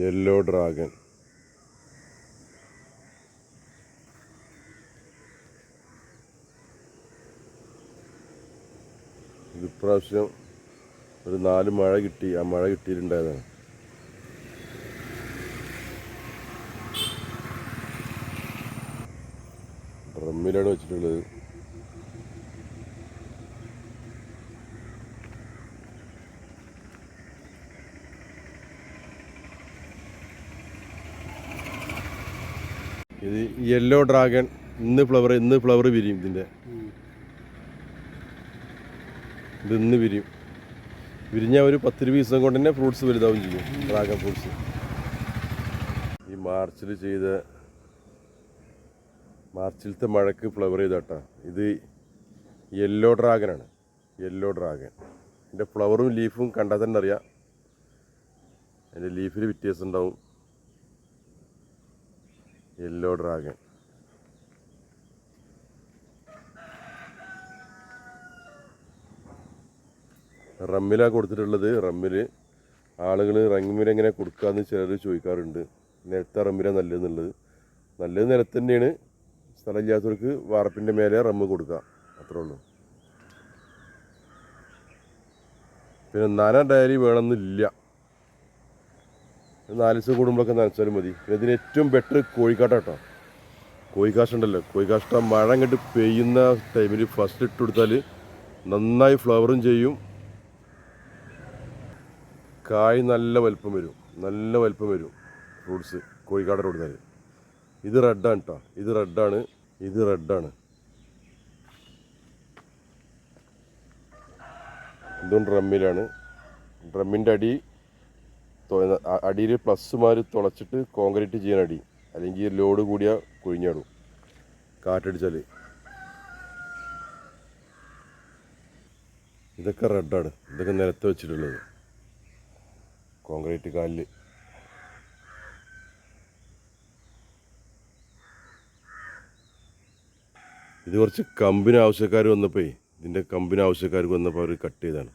Yellow dragon ഇപ്രാവശ്യം ഒരു നാല് മഴ കിട്ടി. ആ മഴ കിട്ടിയിട്ടുണ്ടായതാണ്. ഡ്രമ്മിലാണ് വെച്ചിട്ടുള്ളത്. ഇത് യെല്ലോ ഡ്രാഗൺ ഇന്ന് ഫ്ലവർ ഇന്ന് ഫ്ലവർ വിരിയും ഇതിന്റെ. ഇത് ഇന്ന് വിരിയും. വിരിഞ്ഞ ഒരു പത്ത് രൂപ ദിവസം കൊണ്ട് തന്നെ ഫ്രൂട്ട്സ് വലുതാവും ചെയ്യും ഡ്രാഗൺ ഫ്രൂട്ട്സ് ഈ മാർച്ചിൽ ചെയ്ത മാർച്ചിലത്തെ മഴക്ക് ഫ്ലവർ ചെയ്തട്ടാ. ഇത് യെല്ലോ ഡ്രാഗനാണ് യെല്ലോ ഡ്രാഗൺ ഇതിന്റെ ഫ്ലവറും ലീഫും കണ്ടാൽ തന്നെ അറിയാം. അതിന്റെ ലീഫിൽ വ്യത്യാസം ഉണ്ടാവും. യെല്ലോ ഡ്രാഗൺ റമ്മിലാണ് കൊടുത്തിട്ടുള്ളത് റമ്മിൽ ആളുകൾ റമ്മിൽ എങ്ങനെ കൊടുക്കാമെന്ന് ചിലർ ചോദിക്കാറുണ്ട്. നിലത്തെ റമ്മിലാണ് നല്ലതെന്നുള്ളത്. നല്ലത് നിലത്ത് തന്നെയാണ്. സ്ഥലമില്ലാത്തവർക്ക് വാർപ്പിന്റെ മേലെ റമ്മ് കൊടുക്കുക അത്രേ ഉള്ളൂ. പിന്നെ നന ഡയറി വേണമെന്നില്ല. നാല് ദിവസം കൂടുമ്പോഴൊക്കെ നനച്ചാലും മതി. ഇതിന് ഏറ്റവും ബെറ്റർ കോഴിക്കാട്ടാട്ടോ ഉണ്ടല്ലോ കോഴിക്കാഷ്ട മഴ അങ്ങോട്ട് പെയ്യുന്ന ടൈമിൽ ഫസ്റ്റ് ഇട്ട് കൊടുത്താൽ നന്നായി ഫ്ലവറും ചെയ്യും. കായ് നല്ല വലിപ്പം വരും. നല്ല വലിപ്പം വരും ഫ്രൂട്ട്സ് കോഴിക്കാട് കൊടുത്താൽ ഇത് റെഡാണ് കേട്ടോ ഇത് റെഡാണ് ഇത് റെഡാണ് ഇതും ഡ്രമ്മിലാണ് ഡ്രമ്മിന്റെ അടി അടിയിൽ പ്ലസ്സുമാർ തുളച്ചിട്ട് കോൺക്രീറ്റ് ചെയ്യാൻ അടി. അല്ലെങ്കിൽ ലോഡ് കൂടിയ കുഴിഞ്ഞാടും കാറ്റടിച്ചാൽ ഇതൊക്കെ റെഡാണ് ഇതൊക്കെ നിലത്ത് വെച്ചിട്ടുള്ളത്. കോൺക്രീറ്റ് കാലിൽ ഇത് കുറച്ച് കമ്പിന് ആവശ്യക്കാർ വന്നപ്പോൾ ഇതിന്റെ കമ്പിന് ആവശ്യക്കാർക്ക് വന്നപ്പോൾ അവർ കട്ട് ചെയ്താണ്